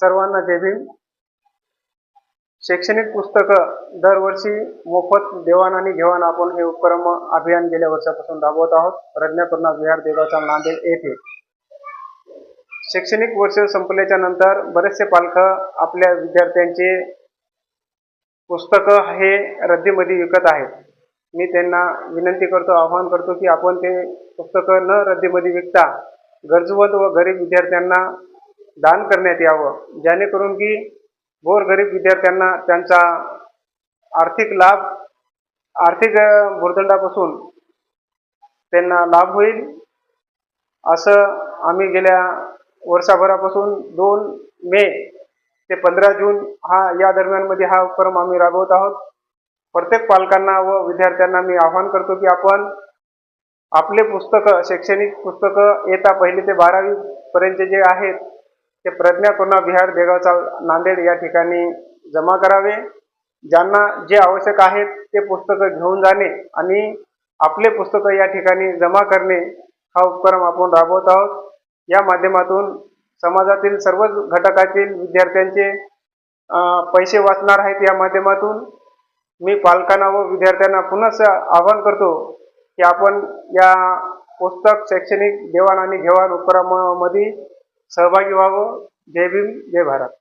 सर्वांना जय भीम. शैक्षणिक पुस्तकं दरवर्षी मोफत देवाण आणि घेवाण आपण हे उपक्रम अभियान गेल्या वर्षापासून राबवत आहोत. प्रज्ञापूर्णा विहार देवाचा नांदेड येथे शैक्षणिक वर्ष संपल्याच्या नंतर बरेचसे पालक आपल्या विद्यार्थ्यांचे पुस्तकं हे रद्दीमध्ये विकत आहेत. मी त्यांना विनंती करतो आवाहन करतो की आपण ते पुस्तकं न रद्दीमध्ये विकता गरजवंत व गरीब विद्यार्थ्यांना दान करण्यात यावं. जेणेकरून की गोरगरीब विद्यार्थ्यांना त्यांचा आर्थिक लाभ आर्थिक अ, भुर्दंडापासून त्यांना लाभ होईल. असं आम्ही गेल्या वर्षभरापासून दोन मे ते पंधरा जून हा या दरम्यानमध्ये हा उपक्रम आम्ही राबवत आहोत. प्रत्येक पालकांना व विद्यार्थ्यांना मी आवाहन करतो की आपण आपले पुस्तकं शैक्षणिक पुस्तकं येता पहिली ते बारावीपर्यंत जे आहेत ते प्रज्ञापूर्णा विहार देगावचा नांदेड या ठिकाणी जमा करावे. ज्यांना जे आवश्यक आहेत ते पुस्तकं घेऊन जाणे आणि आपले पुस्तकं या ठिकाणी जमा करणे हा उपक्रम आपण राबवत आहोत. या माध्यमातून समाजातील सर्वच घटकातील विद्यार्थ्यांचे पैसे वाचणार आहेत या माध्यमातून. मी पालकांना व विद्यार्थ्यांना पुन्हा आवाहन करतो की आपण या पुस्तक शैक्षणिक देवाण आणि घेवाण उपक्रमामध्ये सहभागी व्हावं. जय भीम जय भारत.